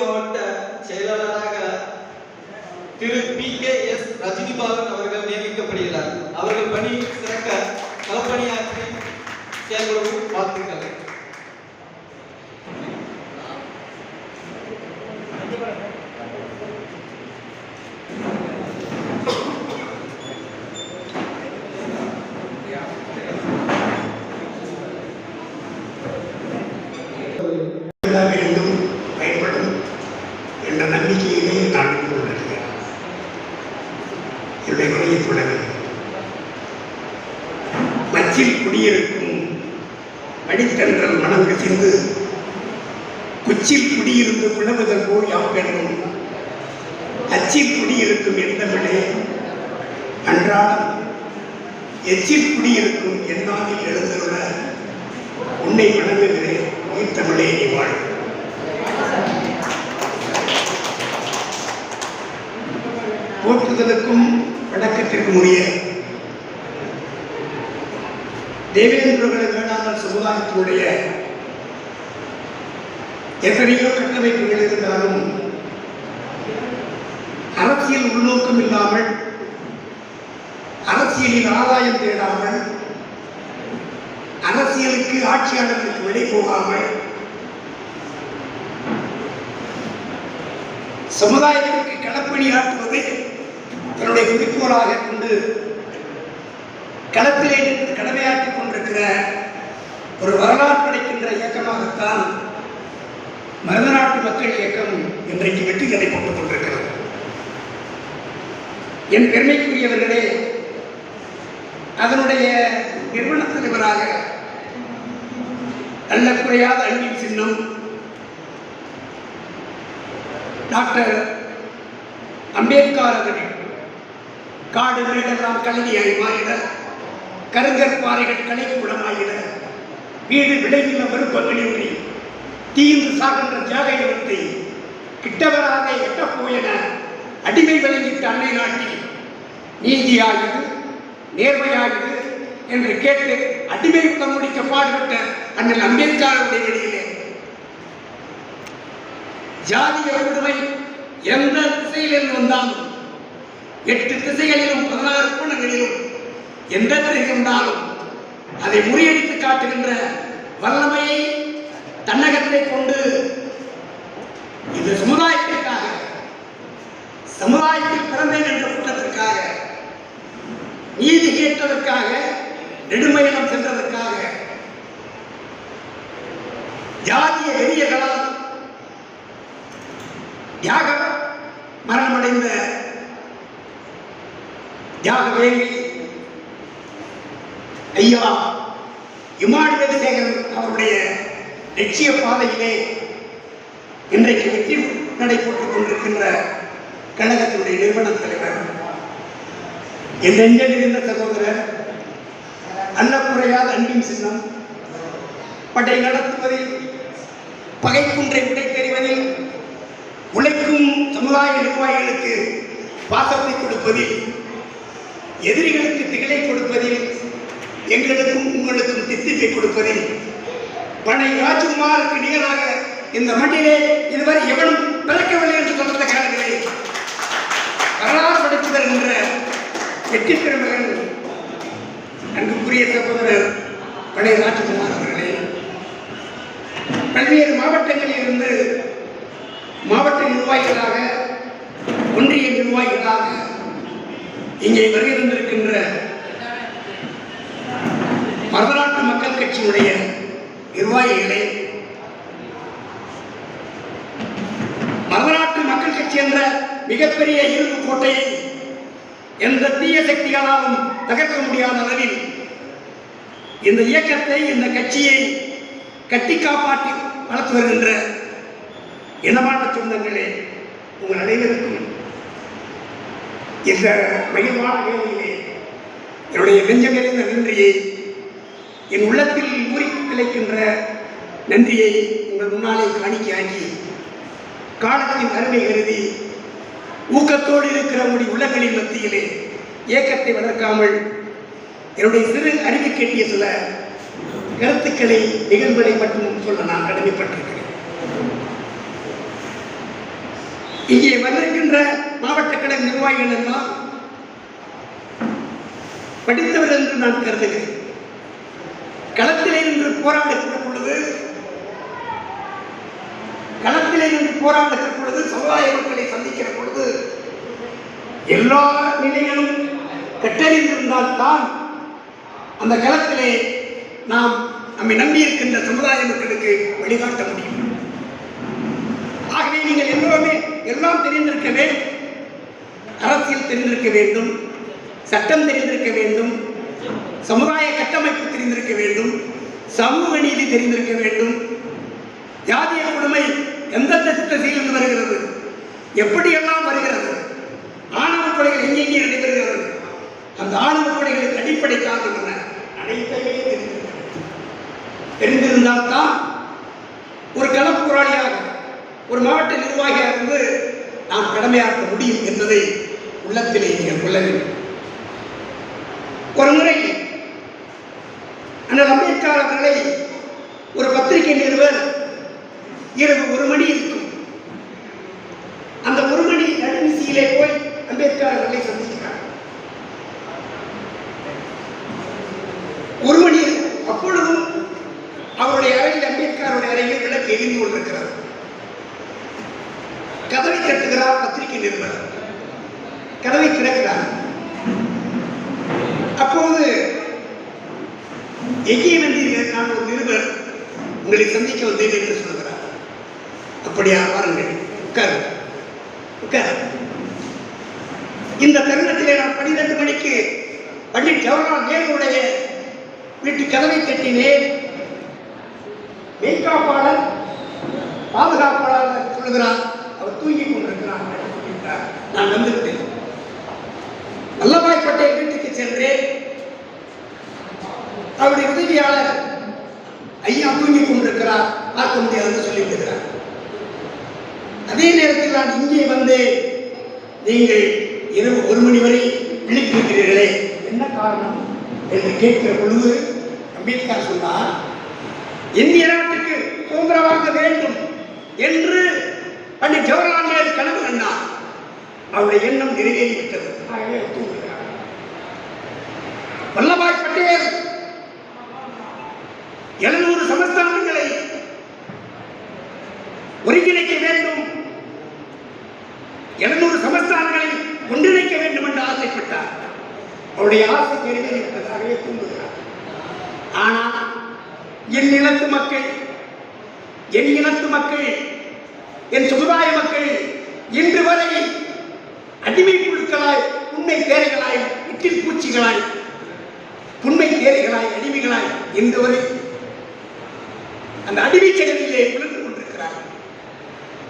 மாவட்ட செயலாளராக திரு பி கே எஸ் ரஜினிபாலன் அவர்கள் நியமிக்கப்படுகிறார். அவர்கள் பணி சிறக்க களப்பணி அச்சில் குடியிருக்கும் எந்தமிழே அன்றாடம் எச்சில் குடியிருக்கும் எண்ணாவில் எழுந்துள்ள உன்னை வணங்குகிறேன். உயிர் தமிழே நீ வாழ் போற்றுதலுக்கும் வணக்கத்திற்கும் உரிய தேவேந்திரகுல வேளாண் சமுதாயத்தினுடைய எத்தனையோ கட்டமைப்புகள் இருந்தாலும் அரசியல் உள்நோக்கம் இல்லாமல் அரசியலில் ஆதாயம் தேடாமல் அரசியலுக்கு ஆட்சியாளர்களுக்கு விலை போகாமல் சமுதாயத்திற்கு களப்பணியாற்றுவதை தன்னுடைய குறிக்கோளாக கொண்டு களத்திலே நின்று கடமையாற்றிக் கொண்டிருக்கிற ஒரு வரலாறு படைக்கின்ற இயக்கமாகத்தான் மருதநாட்டு மக்கள் இயக்கம் இன்றைக்கு வெற்றி நடைபெற்றுக் கொண்டிருக்கிறது. என் பெருமைக்குரியவர்களே அதனுடைய நிறுவன தலைவராக நல்ல குறையாத அன்பின் சின்னம் டாக்டர் அம்பேத்கர் அவர்கள் காடு வீடெல்லாம் கல்வியாய் மாறிட கருங்கற் பாறைகள் கலைக்கூடமாயிட வீடு விளைவில விருப்பங்களின்றி தீந்து சாகின்ற தியாக கிட்டவராக எட்டப் போயன அடிமை விளங்கிட்ட அன்னை நாட்டில் நீதியாகுது நேர்மையாயுது என்று கேட்டு அடிமை முடிக்க பாடுபட்ட அண்ணன் அம்பேத்கருடைய வெளியிலே ஜாதிய கொடுமை எந்த திசையிலிருந்து வந்தாலும் எட்டு திசைகளிலும் பதினாறு கோணங்களிலும் எந்த திசை இருந்தாலும் அதை முறியடித்து காட்டுகின்ற வல்லமையை தன்னகத்தை கொண்டு நெடுமயணம் சென்றதற்காக ஜாதிய வெறியர்களால் தியாக மரணமடைந்த தியாக ஐயா இமானுவேல் சேகர் அவருடைய லட்சிய பாதையிலே இன்றைக்கு வெற்றி நடைபெற்றுக் கொண்டிருக்கின்ற கழகத்தினுடைய நிறுவன தலைவர். என் நெஞ்சில் இருந்த சகோதரர் அல்லக்குறையாத அன்பின் சின்னம் படை நடத்துவதில் பகைக்குன்றை உடைத்தெறிவதில் உழைக்கும் சமுதாய நிர்வாகிகளுக்கு பாசத்தை கொடுப்பதில் எதிரிகளுக்கு திகழை கொடுப்பதில் எங்களுக்கும் உங்களுக்கும் தித்திப்பை கொடுப்பதில் பனை ராஜ்குமாருக்கு நிகராக இந்த மண்ணிலே இதுவரை எவனும் பிறக்கவில்லை என்று சொல்லுகிற காலங்களில் வரலாறு படைத்துதல் என்ற வெற்றி பெறும் அன்புக்குரிய சகோதரர் பழைய ராஜகுமார் அவர்களே பல்வேறு மாவட்டங்களில் இருந்து மாவட்ட நிர்வாகிகளாக ஒன்றிய நிர்வாகிகளாக இங்கே வருகின்றிருக்கின்ற மருதநாட்டு மக்கள் கட்சியினுடைய நிர்வாகிகளே மருதநாட்டு மக்கள் கட்சி என்ற மிகப்பெரிய இரும்பு கோட்டையை எந்த தீய சக்திகளாலும் தகர்க்க முடியாத அளவில் இந்த இயக்கத்தை இந்த கட்சியை கட்டி காப்பாற்றி வளர்த்து வருகின்ற இனமான சொந்தங்களே உங்கள் அனைவருக்கும் இந்த மகிழ்வான வேலையிலே என்னுடைய நெஞ்சமெறிந்த நன்றியை என் உள்ளத்தில் ஊறி கிளைக்கின்ற நன்றியை உங்கள் முன்னாலே காணிக்கையாக்கி காலத்தின் அருமை கருதி ஊக்கத்தோடு இருக்கிற உங்களுடைய உள்ளங்களின் மத்தியிலே ஏக்கத்தை வளர்க்காமல் என்னுடைய சிறு அறிவு கேட்டிய சில கருத்துக்களை நிகழ்வுகளை மட்டும் சொல்ல நான் கடமைப்பட்டிருக்கிறேன் இங்கே வந்திருக்கின்ற மாவட்ட கழக நிர்வாகிகள் எல்லாம் படித்தவர் என்று நான் கருதுகிறேன். களத்திலே நின்று போராடுகிற பொழுது களத்திலே நின்று போராடுகிற பொழுது சமுதாய மக்களை சந்திக்கிற பொழுது எல்லா நிலைகளும் கட்டறிந்திருந்தால் தான் அந்த களத்திலே நாம் நம்மை நம்பியிருக்கின்ற சமுதாய மக்களுக்கு வழிகாட்ட முடியும். ஆகவே நீங்கள் எல்லோருமே எல்லாம் தெரிந்திருக்க வேண்டும். அரசியல் தெரிந்திருக்க வேண்டும். சட்டம் தெரிந்திருக்க வேண்டும். சமுதாய கட்டமைப்பு தெரிந்திருக்க வேண்டும். சமூக நீதி தெரிந்திருக்க வேண்டும். ஜாதிய கொடுமை எந்தெந்த இருந்து வருகிறது? எப்படியெல்லாம் வருகிறது? ஆணவ கொலைகள் எங்கெங்கே நடைபெறுகிறது? அந்த ஆணவ கொலைகளுக்கு அடிப்படை காரணம் என்ன அனைத்தையுமே தெரிந்திருக்க வேண்டும். தெரிந்திருந்தால்தான் ஒரு களப்போராளியாக ஒரு மாவட்ட நிர்வாகியாக இருந்து நாம் கடமையாற்ற முடியும் என்பதை உள்ளத்திலே நீங்கள் கொள்ள வேண்டும் ஒரு முறை அண்ணல் அம்பேத்கர் அவர்களை ஒரு பத்திரிகை நிறுவர் இரவு ஒரு மணி இருக்கும் அந்த ஒரு மணி நடுநிசியிலே போய் அம்பேத்கர் அவர்களை சந்திக்கிறார் ஒரு மணி அப்பொழுதும் அவருடைய அறையில் அம்பேத்கருடைய அறையில் விளக்கு எரிந்து கொண்டிருக்கிறது கதவை தட்டுகிறார் பத்திரிகை நிருபர் கதவை திறக்கிறார் அப்போது எங்கே வந்தீர்கள் நான் ஒரு நிருபர் உங்களை சந்திக்க வந்தேன் என்று சொல்கிறார் அப்படியா வாருங்கள் உட்கார் உட்கார். இந்த தருணத்திலே நான் பன்னிரண்டு மணிக்கு பண்டிட் ஜவஹர்லால் நேருடைய வீட்டு கதவை தட்டினேன். மெய்காப்பாளர் பாதுகாப்பாளர் சொல்லுகிறார். அவர் தூங்கி கொண்டிருக்கிறார் நான் வந்துவிட்டேன். வல்லபாய் பட்டேல் வீட்டுக்கு சென்றேன். அவருடைய உதவியாளர் ஐயா தூங்கி கொண்டிருக்கிறார். பார்க்க முடியாதுன்னு சொல்லிவிடுகிறார். அதே நேரத்தில் நான் இங்கே வந்து நீங்கள் இரவு ஒரு மணி வரை விழித்திருக்கிறீர்களே என்ன காரணம் என்று கேட்கிற பொழுது அம்பேத்கர் சொன்னார் இந்திய நாட்டுக்கு சுதந்திரம் வேண்டும் என்று பண்டிட் ஜவஹர்லால் நேரு கனவு கண்டார். அவருடைய எண்ணம் நிறைவேறிவிட்டது ஆகவே அவர் தூங்குகிறார் வல்லபாய் பட்டேல் எழுநூறு சமஸ்தானங்களை ஒருங்கிணைக்க வேண்டும் எழுநூறு சமஸ்தானங்களை ஒன்றிணைக்க வேண்டும் என்று ஆசைப்பட்டார் அவருடைய ஆசை நிறைவேறிவிட்டதாகவே தூங்குகிறார் ஆனால் என் இனத்து மக்கள் என் இனத்து மக்கள் என் சமுதாய மக்கள் இன்று வரை அடிமை புழுக்களாய் உண்மை தேரைகளாய் இட்டில் புண்மை தேரைகளாய் அடிமைகளாய் இன்று வரை அந்த அடிமை செயலிலே விழுந்து கொண்டிருக்கிறார்கள்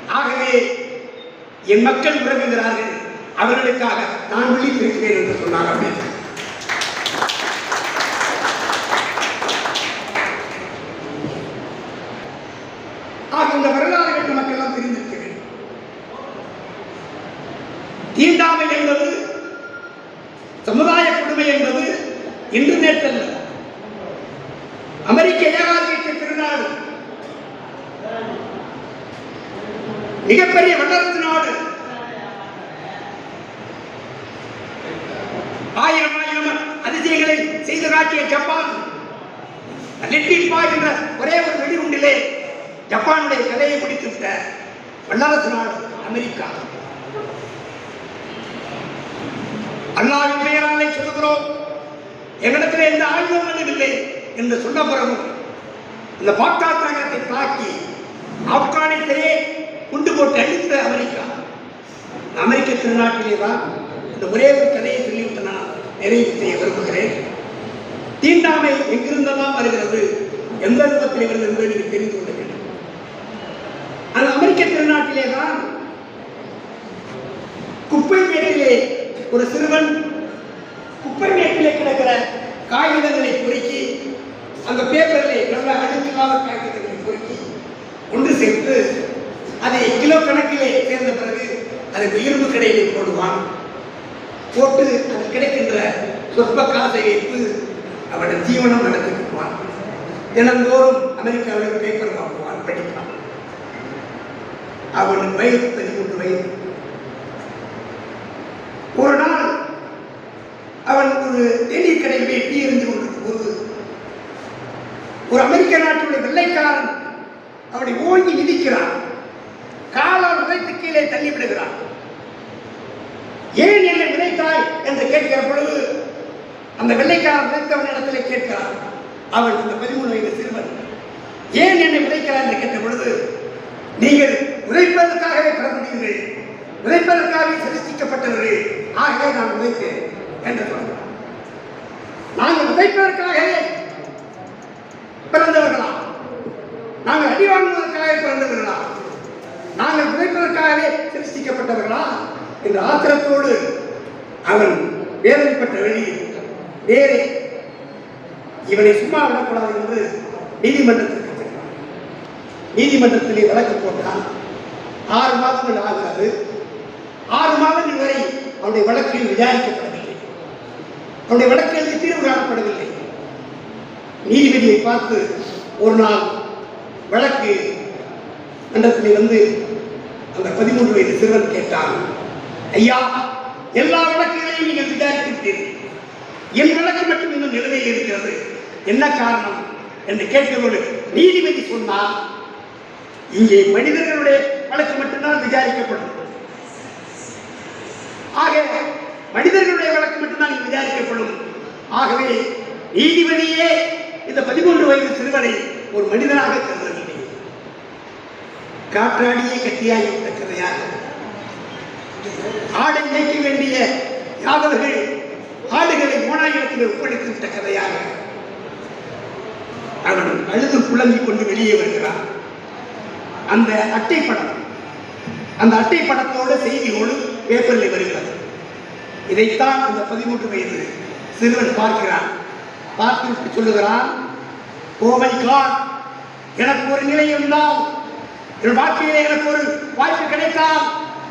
ஆகவே என் மக்கள் உறவுகிறார்கள் அவர்களுக்காக நான் விழித்திருக்கிறேன் என்று சொன்னார் அம்பேத்கர். ஆக இந்த வரலாறு கட்ட மக்கள் எல்லாம் தெரிந்திருக்க வேண்டும். தீண்டாமை என்பது சமுதாய கொடுமை என்பது இன்று நேற்றல்ல. அமெரிக்க ஏகாதிபத்திய திருநாடு மிகப்பெரிய வல்லரசு நாடு. ஆயிரம் ஆயிரம் அதிசயங்களை செய்து காட்டிய ஜப்பான். லிட்டில் பாய் என்ற ஒரே ஒரு வெடிகுண்டிலே ஜப்பானுடைய கதையை முடித்து விட்ட வல்லரசு நாடு அமெரிக்கா. அல்லாவின் பெயராலே சொல்லுகிறோம். எங்களிடத்தில் எந்த ஆயுதங்களும் இல்லை என்று சொன்ன பிறகும் இந்த பாக்தாத் நகரத்தை தாக்கி ஆப்கானிஸ்தானே குண்டு போட்டு அழித்த அமெரிக்கா. அமெரிக்க திருநாட்டிலே தான் இந்த ஒரே ஒரு கதையை சொல்லிவிட்டு நான் நிறைவு செய்ய விரும்புகிறேன். தீண்டாமை எங்கிருந்தெல்லாம் வருகிறது எந்த ரூபத்தில் வருகிறது என்பதை நீங்கள் தெரிந்து கொள்ள வேண்டும். அந்த அமெரிக்க திருநாட்டிலே தான் குப்பை மேட்டிலே ஒரு சிறுவன் குப்பை மேட்டிலே கிடக்கிற காகிதங்களை பொறுக்கி அந்த பேப்பரில் நல்ல அழுக்கில்லாத காகிதங்களை பொறுக்கி ஒன்று சேர்த்து அதை கிலோ கணக்கிலே சேர்ந்த பிறகு அதை இரும்பு கடையிலே போடுவான். போட்டு அது கிடைக்கின்ற சொற்ப காசை வைத்து அவனோட ஜீவனம் நடத்திக்குவான். தினந்தோறும் அமெரிக்காவில் பேப்பர் வாங்குவான் படிப்பான். அவன் வயது பதிமூன்று வயது. ஒரு தேநீர் கடையிலே டீ இருந்து கொண்டிருக்கும் போது ஒரு அமெரிக்க நாட்டுடைய வெள்ளைக்காரன் அவனை ஓங்கி மிதிக்கிறான். காலால் உதைத்து கீழே தள்ளிவிடுகிறான். ஏன் என்னை விதைத்தாய் என்று கேட்கிற பொழுது அந்த வெள்ளைக்காரன் விதைத்தவன் இடத்திலே கேட்கிறான். அவன் அந்த பதிமூணு வயது சிறுவன். ஏன் என்னை விதைக்கிறான் என்று கேட்ட பொழுது நீதிமன்றத்திலே வழக்கு போட்டால் ஆறு மாதங்கள் ஆகாது. ஆறு மாதங்கள் வரை அவனுடைய வழக்கில் விசாரிக்கப்படவில்லை. அவருடைய வழக்கில் தீர்வு காணப்படவில்லை. நீதிபதியை பார்த்து ஒரு நாள் வழக்கு மன்றத்திலே வந்து அந்த பதிமூன்று வயது சிறுவன் கேட்டான் ஐயா எல்லா வழக்குகளையும் நீங்கள் விசாரித்திருப்பீர்கள் என் வழக்கு மட்டும் இன்னும் நிலுவையில் இருக்கிறது. என்ன காரணம்? என்று கேட்கிறவர்கள் நீதிபதி சொன்னால் இங்கே மனிதர்களுடைய வழக்கு மட்டும்தான் விசாரிக்கப்படும். ஆக மனிதர்களுடைய வழக்கு மட்டும்தான் விசாரிக்கப்படும். ஆகவே நீதிபதியே இந்த பதிமூன்று வயது சிறுவனை ஒரு மனிதனாக கருதவில்லை. காற்றாடியே கட்டியாய் விட்ட கதையாக ஆடை மேய்க்க வேண்டிய யாதவர்கள் ஆடுகளை ஓனாயிரத்தில் ஒப்படைத்து விட்ட கதையாக. அவன் அழுது புலம்பிக் கொண்டு வெளியே வருகிறான். அந்த அட்டை படம். அந்த அட்டை படத்தோட செய்தியோடு பேப்பரில் வருகிறது. இதைத்தான் அந்த பதிமூன்று வயது சிறுவன் பார்க்கிறான். பார்த்துவிட்டு சொல்லுகிறான் ஓமை காட் எனக்கு ஒரு நிலை இருந்தால் என் வாழ்க்கையிலே எனக்கு ஒரு வாய்ப்பு கிடைத்தால்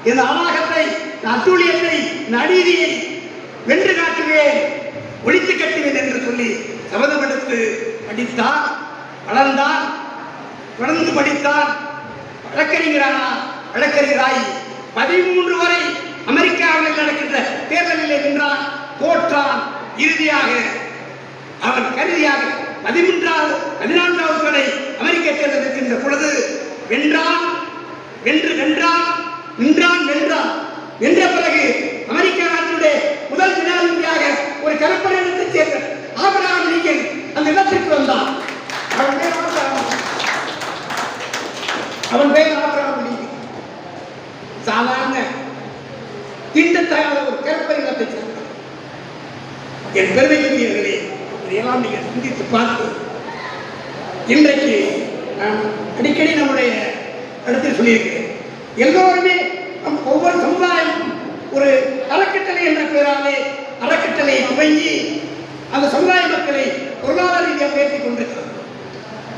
இந்த அமாகத்தை இந்த நடிதியை வென்று காட்டுவேன். ஒழித்து கட்டுவேன் என்று சொல்லி சபதம் எடுத்து படித்தான் வளர்ந்தான் தொடர்ந்து படித்தான். வழக்கறிஞரானா வழக்கறிஞராய் பதிமூன்று வரை அமெரிக்காவில் நடக்கின்ற தேர்தலிலே நின்றான் தோற்றான் இறுதியாக அவன் கருதியாக பதிமூன்றாவது பதினான்காவது வரை அமெரிக்க தேர்தல் இருக்கின்ற பொழுது வென்றான் வென்று வென்றான் நின்றான் வென்றான். வென்ற பிறகு அமெரிக்க நாட்டினுடைய முதல் ஜனாதிபதியாக ஒரு கருப்பரத்தை சேர்ந்த ஆபராம் லிங்கன் அந்த இடத்திற்கு வந்தான். அவன் பேர் ஆபராம் லிங்கன் சாதாரண திண்டத்தகாத ஒரு கருப்பரினத்தை சேர்ந்தவன். என் பெருமைக்குரியவர்களே இதையெல்லாம் நீங்கள் சிந்தித்து பார்த்து இன்றைக்கு நான் அடிக்கடி நம்முடைய இடத்தில் சொல்லியிருக்கிறேன். எல்லோருமே நம் ஒவ்வொரு சமுதாயம் ஒரு அறக்கட்டளை என்ற பெயராலே அறக்கட்டளையை துவங்கி அந்த சமுதாய மக்களை பொருளாதார ரீதியாக உயர்த்தி கொண்டிருக்கிறது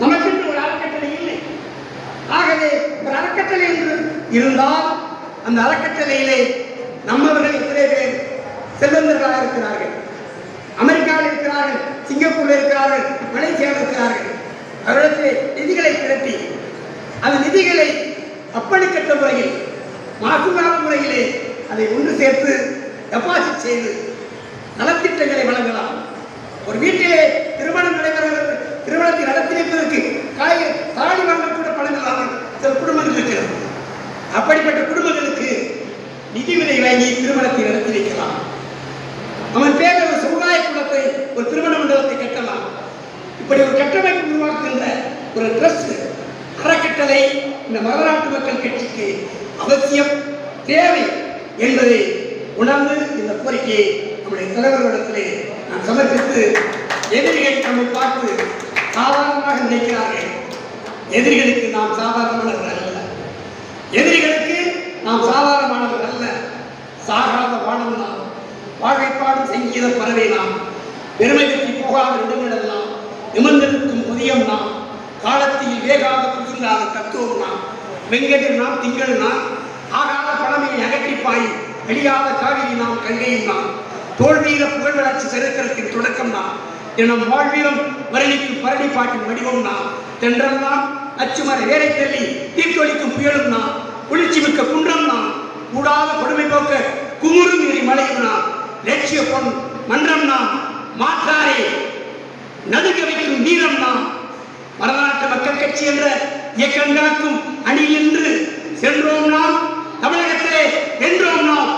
நமக்கென்று ஒரு அறக்கட்டளை இல்லை ஆகவே ஒரு அறக்கட்டளை என்று இருந்தால் அந்த அறக்கட்டளையிலே நம்மவர்கள் எத்தனை பேர் செல்வந்தர்களாக இருக்கிறார்கள். அமெரிக்காவில் இருக்கிறார்கள் சிங்கப்பூரில் இருக்கிறார்கள் மலேசியாவில் இருக்கிறார்கள். அவரிடத்தில் நிதிகளை திரட்டி அந்த நிதிகளை அப்பழுக்கற்ற முறையில் மாசுகால முறையிலே அதை ஒன்று சேர்த்து டெபாசிட் செய்து நலத்திட்டங்களை வழங்கலாம். ஒரு வீட்டிலே திருமணம் நடைபெறுகிறது. திருமணத்தை நடத்தி வைப்பதற்கு காய் தாடி வாங்க பணம் இல்லாமல் சில குடும்பங்கள் இருக்கிறது அப்படிப்பட்ட குடும்பங்களுக்கு நிதி விலை வாங்கி திருமணத்தை நடத்தி வைக்கலாம். அவன் பேர் ஒரு சமுதாய கூடத்தை ஒரு திருமண மண்டலத்தை கட்டலாம். இப்படி ஒரு கட்டமைப்பு உருவாக்குகின்ற ஒரு ட்ரஸ்ட் அறக்கட்டளை இந்த மகராட்டு மக்கள் கட்சிக்கு அவசியம் தேவை என்பதை உணர்ந்து இந்த கோரிக்கையை நம்முடைய தலைவர்களிடத்திலே நான் சமர்ப்பித்து எதிரிகள் நம்மை பார்த்து சாதாரணமாக நினைக்கிறார்கள். எதிரிகளுக்கு நாம் சாதாரணமானவர்கள் அல்ல. எதிரிகளுக்கு நாம் சாதாரணமானவர் அல்ல. சாகாத வானம் நாம் வாழ்வைப்பாடு சங்கீத பறவை நாம் பெருமை பற்றி போகாத இடங்களெல்லாம் நிமிர்ந்திருக்கும் புதியம் நாம் காலத்தில் வேகாத புதுங்காத தத்துவம் நாம் வெங்கடில் நாம் திங்கள் நாம் ஆகாத பழமையை அகற்றிப்பாய் வெளியாத காவிரி நாம் கங்கையும் நாம் தோல்வியில புகழ் வளர்ச்சி சரித்திரத்தின் தொடக்கம் தான் எனும் வாழ்வீரம் வருணிக்கும் பரணி பாட்டின் வடிவம் தான் தென்றல் தான் அச்சுமர வேலை தள்ளி தீர்த்தொழிக்கும் புயலும் தான் குளிர்ச்சி மிக்க குன்றம் நாம் கூடாத கொடுமை போக்க குமுறும் எரி மலையும் நாம் லட்சிய பொன் மன்றம் நாம் மாற்றாரே நடுங்க வைக்கும் வீரம் நாம் வரலாற்று மக்கள் கட்சி என்ற இயக்கங்களுக்கும் அணி என்று சென்றோம் நாம். தமிழகத்திலே வென்றோம் நாம்.